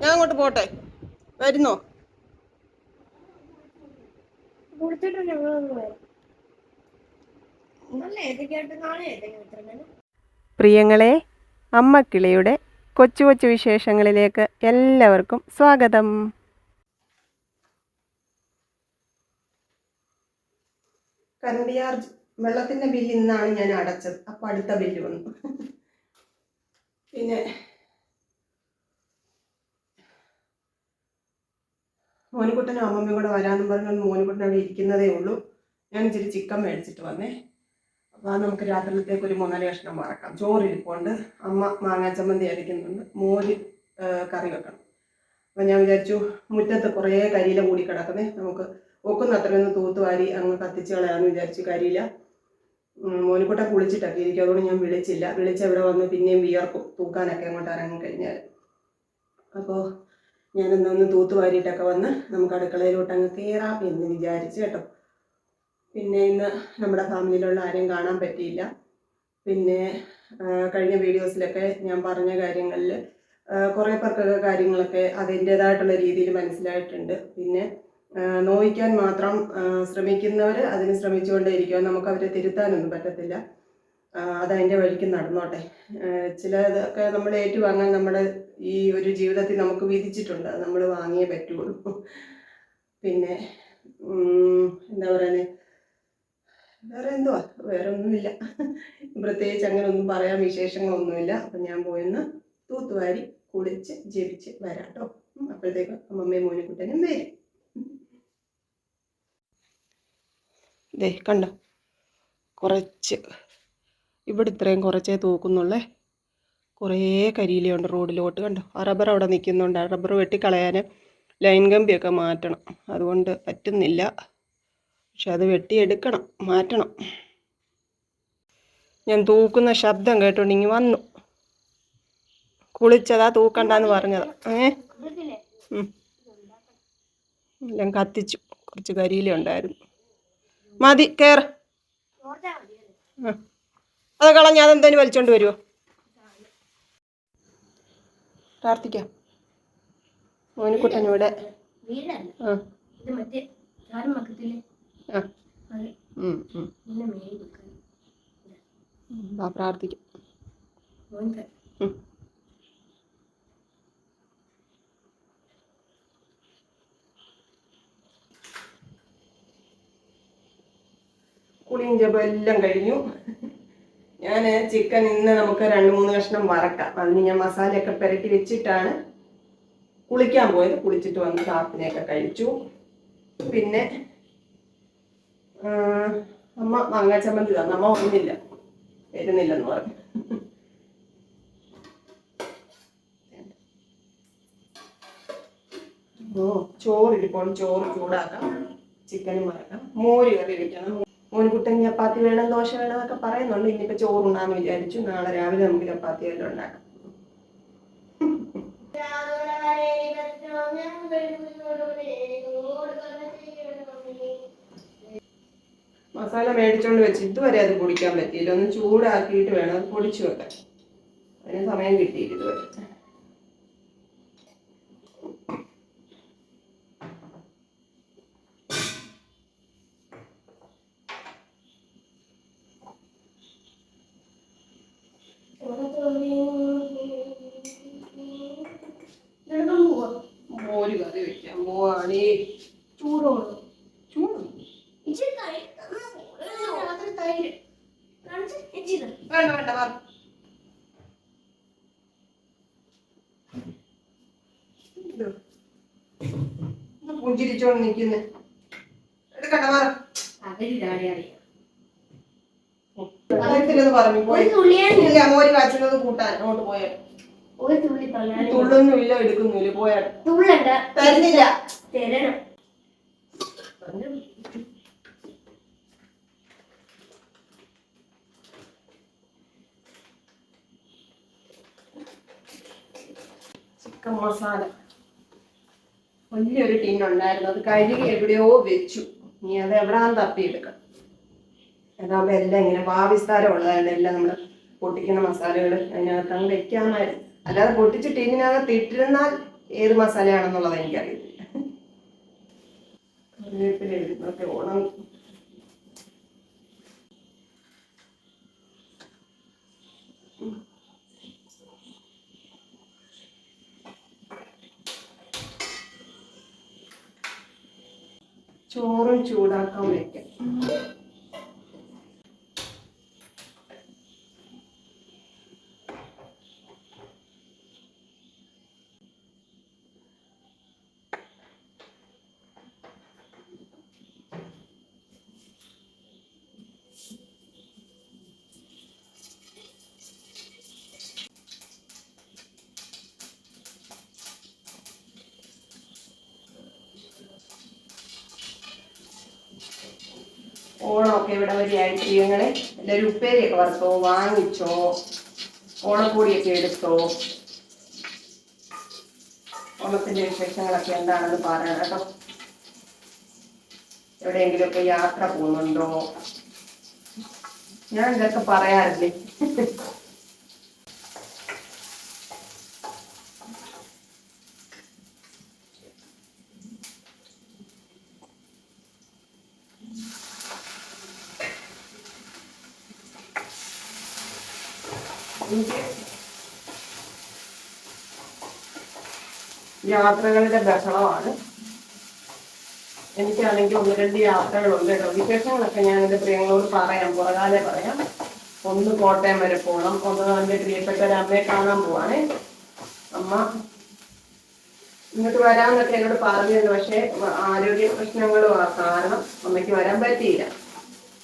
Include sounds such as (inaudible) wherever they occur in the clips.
ഞാൻ അങ്ങോട്ട് പോട്ടെ. വരുന്നോ? കുളിച്ചിട്ട് ഞങ്ങളൊന്ന് വരാം നല്ല ഏതൊക്കെയായിട്ട് നാളെ ഏതൊക്കെയായിട്ട് പ്രിയങ്ങളെ അമ്മക്കിളിയുടെ കൊച്ചു കൊച്ചു വിശേഷങ്ങളിലേക്ക് എല്ലാവർക്കും സ്വാഗതം. കരണ്ടിയാർ വെള്ളത്തിന്റെ ബില്ല് ഇന്നാണ് ഞാൻ അടച്ചത്. അപ്പൊ അടുത്ത ബില്ല് വന്നു. പിന്നെ മോനുകുട്ടനും അമ്മമ്മയും കൂടെ വരാമെന്നും പറഞ്ഞു മോനുകുട്ടൻ അവിടെ ഇരിക്കുന്നതേ ഉള്ളൂ. ഞാൻ ഇച്ചിരി ചിക്കൻ മേടിച്ചിട്ട് വന്നേ. അപ്പോൾ നമുക്ക് രാത്രിയിലത്തേക്ക് ഒരു മൂന്നാൽ കഷ്ണം വറക്കാം. ചോറിരിപ്പുണ്ട്. അമ്മ മാങ്ങാ ചമ്മന്തി അരിക്കുന്നുണ്ട് മോര് കറി വെക്കണം. അപ്പം ഞാൻ വിചാരിച്ചു മുറ്റത്ത് കുറേ കരിയില കൂടി കിടക്കുന്നേ. നമുക്ക് ഒക്കുന്ന അത്രയൊന്ന് തൂത്തുവാരി അങ്ങ് കത്തിച്ച് കളയാമെന്ന് വിചാരിച്ചു കരിയില. മോനിക്കുട്ട കുളിച്ചിട്ടൊക്കെ ഇരിക്കും അതുകൊണ്ട് ഞാൻ വിളിച്ചില്ല. വിളിച്ച് ഇവിടെ വന്ന് പിന്നെയും വിയർക്കും തൂക്കാനൊക്കെ അങ്ങോട്ട് ഇറങ്ങി കഴിഞ്ഞാൽ അപ്പോൾ ഞാനെന്നൊന്ന് തൂത്തുവാരിയിട്ടൊക്കെ വന്ന് നമുക്ക് അടുക്കളയിലോട്ട് അങ്ങ് കയറാം എന്ന് വിചാരിച്ചു കേട്ടോ. പിന്നെ ഇന്ന് നമ്മുടെ ഫാമിലിയിലുള്ള ആരെയും കാണാൻ പറ്റിയില്ല. പിന്നെ കഴിഞ്ഞ വീഡിയോസിലൊക്കെ ഞാൻ പറഞ്ഞ കാര്യങ്ങളിൽ കുറേ പേർക്കൊക്കെ കാര്യങ്ങളൊക്കെ അതിന്റേതായിട്ടുള്ള രീതിയിൽ മനസ്സിലായിട്ടുണ്ട്. പിന്നെ നോയിക്കാൻ മാത്രം ശ്രമിക്കുന്നവർ അതിന് ശ്രമിച്ചുകൊണ്ടേയിരിക്കുക നമുക്ക് അവരെ തിരുത്താനൊന്നും പറ്റത്തില്ല. അതതിന്റെ വഴിക്ക് നടന്നോട്ടെ. ചിലതൊക്കെ നമ്മൾ ഏറ്റുവാങ്ങാൻ നമ്മുടെ ഈ ഒരു ജീവിതത്തിൽ നമുക്ക് വിധിച്ചിട്ടുണ്ട്. നമ്മൾ വാങ്ങിയേ പറ്റുള്ളൂ. പിന്നെ എന്താ പറയുന്നത് വേറെ എന്തുവാ? വേറെ ഒന്നുമില്ല. പ്രത്യേകിച്ച് അങ്ങനെ ഒന്നും പറയാൻ വിശേഷങ്ങളൊന്നുമില്ല. അപ്പം ഞാൻ പോയെന്ന് തൂത്തുവാരി കുളിച്ച് ജപിച്ച് വരാം കേട്ടോ അപ്പോഴത്തേക്ക് അമ്മമ്മയും മോനിക്കുട്ടനും വരും. കണ്ടോ? കുറച്ച്. ഇവിടെ ഇത്രയും കുറച്ചേ തൂക്കുന്നുള്ളേ. കുറേ കരിയിലുണ്ട് റോഡിലോട്ട്. കണ്ടോ? ആ റബ്ബർ അവിടെ നിൽക്കുന്നുണ്ട്. ആ റബ്ബർ വെട്ടിക്കളയാൻ ലൈൻ കമ്പിയൊക്കെ മാറ്റണം. അതുകൊണ്ട് പറ്റുന്നില്ല. പക്ഷെ അത് വെട്ടിയെടുക്കണം മാറ്റണം. ഞാൻ തൂക്കുന്ന ശബ്ദം കേട്ടോണ്ട് ഇങ്ങ് വന്നു. കുളിച്ചതാ തൂക്കണ്ടെന്ന് പറഞ്ഞതാ. ഏ. എല്ലാം കത്തിച്ചു. കുറച്ച് കരിയില ഉണ്ടായിരുന്നു. മതി ആ. അത് കളഞ്ഞ അതെന്തേലും വലിച്ചോണ്ട് വരുമോ പ്രാർത്ഥിക്കാം. മോനിക്കുട്ടനിവിടെ ആ. പ്രാർത്ഥിക്കാം. കുളിയും ജപം എല്ലാം കഴിഞ്ഞു. ഞാൻ ചിക്കൻ ഇന്ന് നമുക്ക് രണ്ട് മൂന്ന് കഷ്ണം വറക്കാം. അതിന് ഞാൻ മസാലയൊക്കെ പുരട്ടി വെച്ചിട്ടാണ് കുളിക്കാൻ പോയത്. കുളിച്ചിട്ട് വന്ന് കാപ്പിനെയൊക്കെ കഴിച്ചു. പിന്നെ അമ്മ മാങ്ങാ ചമ്മന്തി തന്നു. അമ്മ ഒന്നില്ല വരുന്നില്ലെന്ന് പറഞ്ഞു. ഓ ചോറ് ഇരിപ്പോൾ ചോറ് ചൂടാക്കാം. ചിക്കനും വറക്കാം. മോര് കറി വെക്കണം. മോൻകുട്ടൻ ചപ്പാത്തി വേണം ദോശ വേണം എന്നൊക്കെ പറയുന്നുണ്ട്. ഇനിയിപ്പോ ചോറുണ്ടാന്ന് വിചാരിച്ചു. നാളെ രാവിലെ നമുക്ക് ചപ്പാത്തി എല്ലാം ഉണ്ടാക്കാം. മസാല മേടിച്ചോണ്ട് വെച്ച് ഇതുവരെ അത് പൊടിക്കാൻ പറ്റിയില്ല. ഒന്ന് ചൂടാക്കിയിട്ട് വേണം അത് പൊടിച്ചു വെക്കാൻ. അതിന് സമയം കിട്ടിയില്ല ഇതുവരെ. മോര് കറി വെക്കാൻ പോവാണേ പിടിച്ചോണ്ട് നിൽക്കുന്നേ. എടുക്കണ്ട മാറ. പറഞ്ഞു പോയി. മോര് കൂട്ടാൻ അങ്ങോട്ട് എടുക്കുന്നില്ല ചിക്കൻ മസാല. വലിയൊരു ടിൻ ഉണ്ടായിരുന്നു. അത് കഴുകി എവിടെയോ വെച്ചു. നീ അത് എവിടാന്ന് തപ്പിയെടുക്കാം അതാകുമ്പോൾ എല്ലാം ഇങ്ങനെ വാവിസ്താരം ഉള്ളതായിരുന്നു എല്ലാം നമ്മൾ പൊട്ടിക്കുന്ന മസാലകൾ അതിനകത്ത് അങ്ങ് വെക്കാമായിരുന്നു. അല്ലാതെ പൊട്ടിച്ച് ടീനകത്ത് ഇട്ടിരുന്നാൽ ഏത് മസാലയാണെന്നുള്ളത് എനിക്കറിയത്തില്ല കറിവേപ്പില ഓണം ചോറും ചൂടാക്കാൻ വെക്കാം. ഓണമൊക്കെ ഇവിടെ വരികയായിട്ട് ഞങ്ങൾ എല്ലാവരും ഉപ്പേരിയൊക്കെ വറുത്തോ വാങ്ങിച്ചോ ഓണക്കൂടിയൊക്കെ എടുത്തോ. ഓണത്തിന്റെ വിശേഷങ്ങളൊക്കെ എന്താണെന്ന് പറയണം കേട്ടോ. എവിടെയെങ്കിലുമൊക്കെ യാത്ര പോകുന്നുണ്ടോ? ഞാൻ ഇതൊക്കെ പറയാറില്ലേ? (laughs) യാത്രകളുടെ ബഹളമാണ്. എനിക്കാണെങ്കിൽ ഒന്ന് രണ്ട് യാത്രകളുണ്ട് കേട്ടോ. വിശേഷങ്ങളൊക്കെ ഞാൻ എന്റെ പ്രിയങ്ങളോട് പറയാം. പുറകാലെ പറയാം. ഒന്ന് കോട്ടയം വരെ പോകണം ഒന്ന് എന്റെ പ്രിയപ്പെട്ട ഒരു അമ്മയെ കാണാൻ പോവാണേ. അമ്മ ഇങ്ങോട്ട് വരാമെന്നൊക്കെ എന്നോട് പറഞ്ഞിരുന്നു. പക്ഷേ ആരോഗ്യ പ്രശ്നങ്ങളും ആ കാരണം അമ്മയ്ക്ക് വരാൻ പറ്റിയില്ല.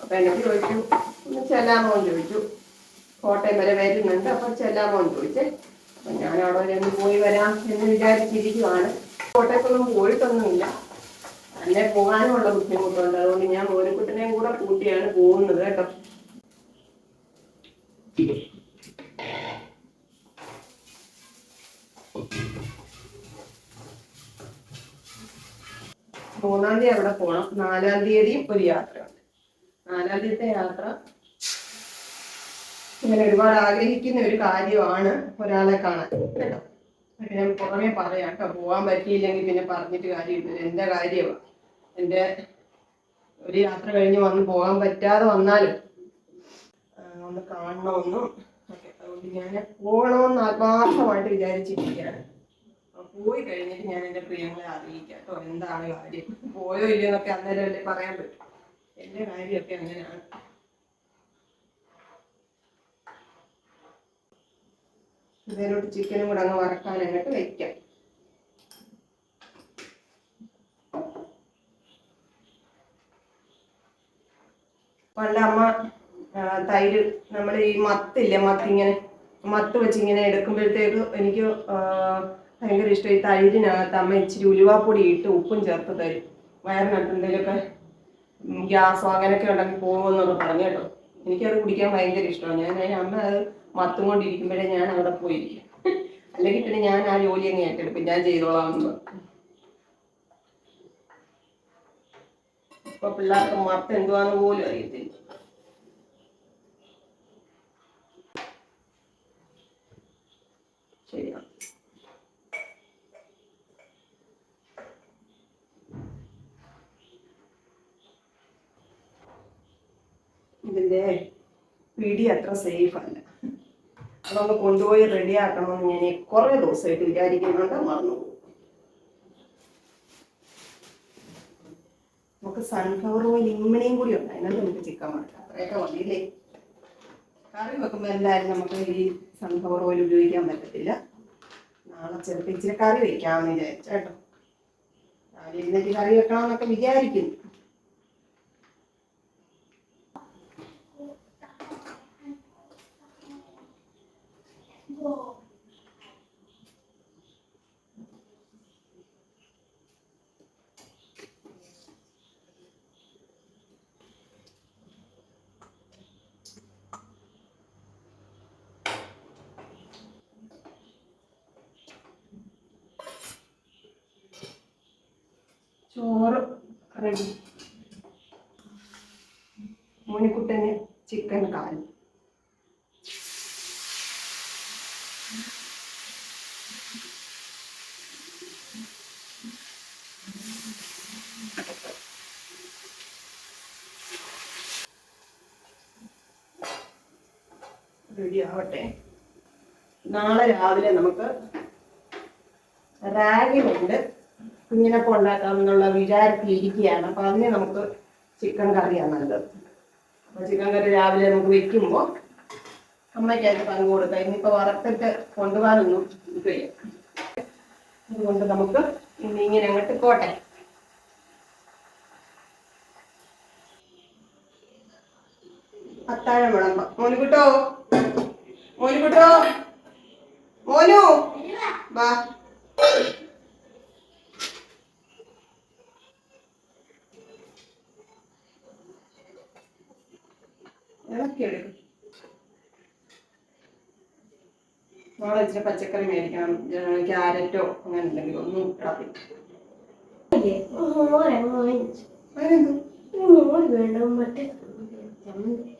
അപ്പൊ എനിക്ക് ചോദിച്ചു ഒന്ന് ചെല്ലാമോ ചോദിച്ചു. കോട്ടയം വരെ വരുന്നുണ്ട്. അപ്പൊ ചെല്ലാമോ എന്ന് ചോദിച്ചേ അപ്പൊ ഞാൻ അവിടെ വരെ ഒന്ന് പോയി വരാം എന്ന് വിചാരിച്ചിരിക്കുവാണ്. കോട്ടയത്തൊന്നും പോയിട്ടൊന്നുമില്ല. തന്നെ പോകാനുമുള്ള ബുദ്ധിമുട്ടുണ്ട്. അതുകൊണ്ട് ഞാൻ മോനക്കുട്ടനെയും കൂടെ കൂട്ടിയാണ് പോകുന്നത് കേട്ടോ. മൂന്നാം തീയതി അവിടെ പോകണം നാലാം തീയതിയും ഒരു യാത്രയുണ്ട്. നാലാം തീയതിത്തെ യാത്ര ഇങ്ങനെ ഒരുപാട് ആഗ്രഹിക്കുന്ന ഒരു കാര്യമാണ് ഒരാളെ കാണാൻ. കേട്ടോ? ഞാൻ പുറമെ പറയാം കേട്ടോ. പോകാൻ പറ്റിയില്ലെങ്കിൽ പിന്നെ പറഞ്ഞിട്ട് കാര്യമില്ല. എന്റെ കാര്യമാണ് എന്റെ ഒരു യാത്ര കഴിഞ്ഞ് വന്ന് പോകാൻ പറ്റാതെ വന്നാലും ഒന്ന് കാണണമെന്നും അതുകൊണ്ട് ഞാൻ പോകണമെന്ന് ആത്മാർത്ഥമായിട്ട് വിചാരിച്ചിരിക്കുകയാണ്. പോയി കഴിഞ്ഞിട്ട് ഞാൻ എന്റെ പ്രിയങ്ങളെ അറിയിക്കാം കേട്ടോ. എന്താണ് കാര്യം? പോയോ ഇല്ലയോ എന്നൊക്കെ അന്നേരം അല്ലേ പറയാൻ പറ്റും. എന്റെ കാര്യമൊക്കെ അങ്ങനെയാണ്. ഇതിലോട്ട് ചിക്കനും കൂടെ അങ്ങ് വറക്കാൻ അങ്ങോട്ട് വെക്കാം. പണ്ട് അമ്മ തൈര് നമ്മൾ ഈ മത്തില്ലേ മത്തിങ്ങനെ മത്ത് വെച്ച് ഇങ്ങനെ എടുക്കുമ്പോഴത്തേക്ക് എനിക്ക് ഭയങ്കര ഇഷ്ടം ഈ തൈരിനകത്ത് അമ്മ ഇച്ചിരി ഉലുവാപ്പൊടി ഇട്ട് ഉപ്പും ചേർത്ത് തരും. വയറിനകത്ത് എന്തെങ്കിലുമൊക്കെ ഗ്യാസോ അങ്ങനെയൊക്കെ ഉണ്ടെങ്കിൽ പോകുമെന്നൊക്കെ പറഞ്ഞു കേട്ടോ. എനിക്കത് കുടിക്കാൻ ഭയങ്കര ഇഷ്ടമാണ്. ഞാൻ അതിന് അമ്മ അത് മത്തും കൊണ്ടിരിക്കുമ്പോഴേ ഞാൻ അവിടെ പോയിരിക്കും അല്ലെങ്കിൽ പിന്നെ ഞാൻ ആ ജോലി അങ്ങ് ഏറ്റെടുക്കും. ഞാൻ ചെയ്തോളാം എന്ന്. ഇപ്പൊ പിള്ളേർക്ക് മത്ത് എന്തുവാന്ന് പോലും അറിയത്തില്ല. ശരിയാണ് ഇതിന്റെ പിടി അത്ര സേഫ് അല്ല. അതൊന്ന് കൊണ്ടുപോയി റെഡി ആക്കണമെന്ന് ഞാൻ കുറെ ദിവസമായിട്ട് വിചാരിക്കുന്നുണ്ട് മറന്നു നമുക്ക് സൺഫ്ലവർ ഓയിൽ ഇമ്മണിയും കൂടി ഉണ്ട്. അതിനകത്ത് നമുക്ക് ചിക്കൻ വറക്കാം അത്രയൊക്കെ വന്നില്ലേ കറി വെക്കുമ്പോൾ എന്തായാലും നമുക്ക് ഈ സൺഫ്ലവർ ഓയിൽ ഉപയോഗിക്കാൻ പറ്റത്തില്ല. നാളെ ചിലപ്പോൾ ഇച്ചിരി കറി വെക്കാമെന്ന് വിചാരിച്ചു കേട്ടോ. രാവിലെ ഇരുന്നിട്ട് കറി വെക്കണമെന്നൊക്കെ വിചാരിക്കുന്നു. ചോറ് റെഡി മോനിക്കുട്ടന് ചിക്കൻ കാൽ. റെഡി ആവട്ടെ. നാളെ രാവിലെ നമുക്ക് റാഗിയുണ്ട്. കുഞ്ഞിനൊപ്പം ഉണ്ടാക്കാം എന്നുള്ള ഇരിക്കുകയാണ് അപ്പൊ അതിന് നമുക്ക് ചിക്കൻ കറിയാണ് നല്ലത്. അപ്പൊ ചിക്കൻ കറി രാവിലെ നമുക്ക് വെക്കുമ്പോൾ അമ്മയ്ക്കായിട്ട് പങ്ക് കൊടുക്കാം. ഇനിയിപ്പോ വറുത്തിട്ട് കൊണ്ടുപോകാനൊന്നും ഇതില്ല അതുകൊണ്ട് നമുക്ക് ഇനി ഇങ്ങനെ അങ്ങോട്ട് പോട്ടെ. അത്താഴം വിളമ്പ. മോനുകുട്ടോ മോനുകുട്ടോ മോനു? വാ. ഇളക്കിയെടുക്കും നാളെ ഇച്ചിരി പച്ചക്കറി മേടിക്കണം. ക്യാരറ്റോ അങ്ങനെ ഉണ്ടെങ്കിൽ ഒന്നും ഇടാത്തില്ല ഇല്ലേ? മോര് അങ്ങ് വാങ്ങിച്ചു. അതിനെന്തു മോര് വേണ്ട മറ്റേ ചമ്മന്തി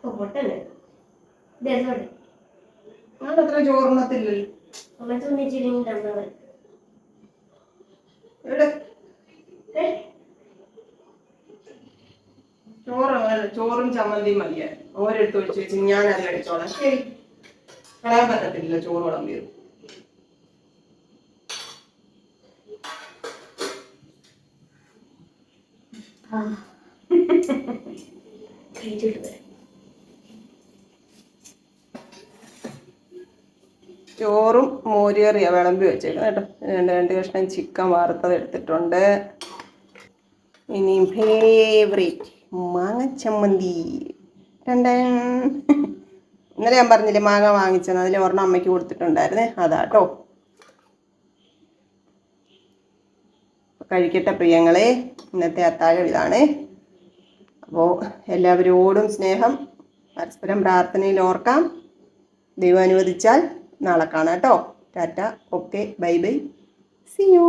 ഓ പൊട്ടന് ഇതേതോടെ ഞാൻ അത്ര ചോറുണ്ണത്തില്ലല്ലോ അമ്മ തുണിച്ചിരി തന്നത് എവിടെ ചോറ് ചോറും ചമ്മന്തിയും മതിയായി ഓരെടുത്ത് ഒഴിച്ച് വെച്ച് ഞാൻ അത് കഴിച്ചോളാം. ശരി. കളയാൻ പറ്റത്തില്ല ചോറ് വിളമ്പിയത് ആ. ചോറും മോരിയറിയ വിളമ്പി വെച്ചേക്കുന്നത് കേട്ടോ. രണ്ട് രണ്ട് കഷ്ണം ചിക്കൻ വറുത്തത് എടുത്തിട്ടുണ്ട്. ഇനി ഫേവറേറ്റ് മാങ്ങ ചമ്മന്തി രണ്ടൻ (laughs) ഇന്നലെ ഞാൻ പറഞ്ഞില്ലേ മാങ്ങ വാങ്ങിച്ചെന്ന് അതിൽ ഒരെണ്ണം അമ്മയ്ക്ക് കൊടുത്തിട്ടുണ്ടായിരുന്നേ. അതാട്ടോ കഴിക്കട്ടെ പ്രിയങ്ങളെ. ഇന്നത്തെ അത്താഴം ഇതാണ്. അപ്പോൾ എല്ലാവരോടും സ്നേഹം പരസ്പരം പ്രാർത്ഥനയിൽ ഓർക്കാം. ദൈവം അനുവദിച്ചാൽ നാളെ കാണാം കേട്ടോ ടാറ്റ. ഓക്കെ. Bye by. സിയോ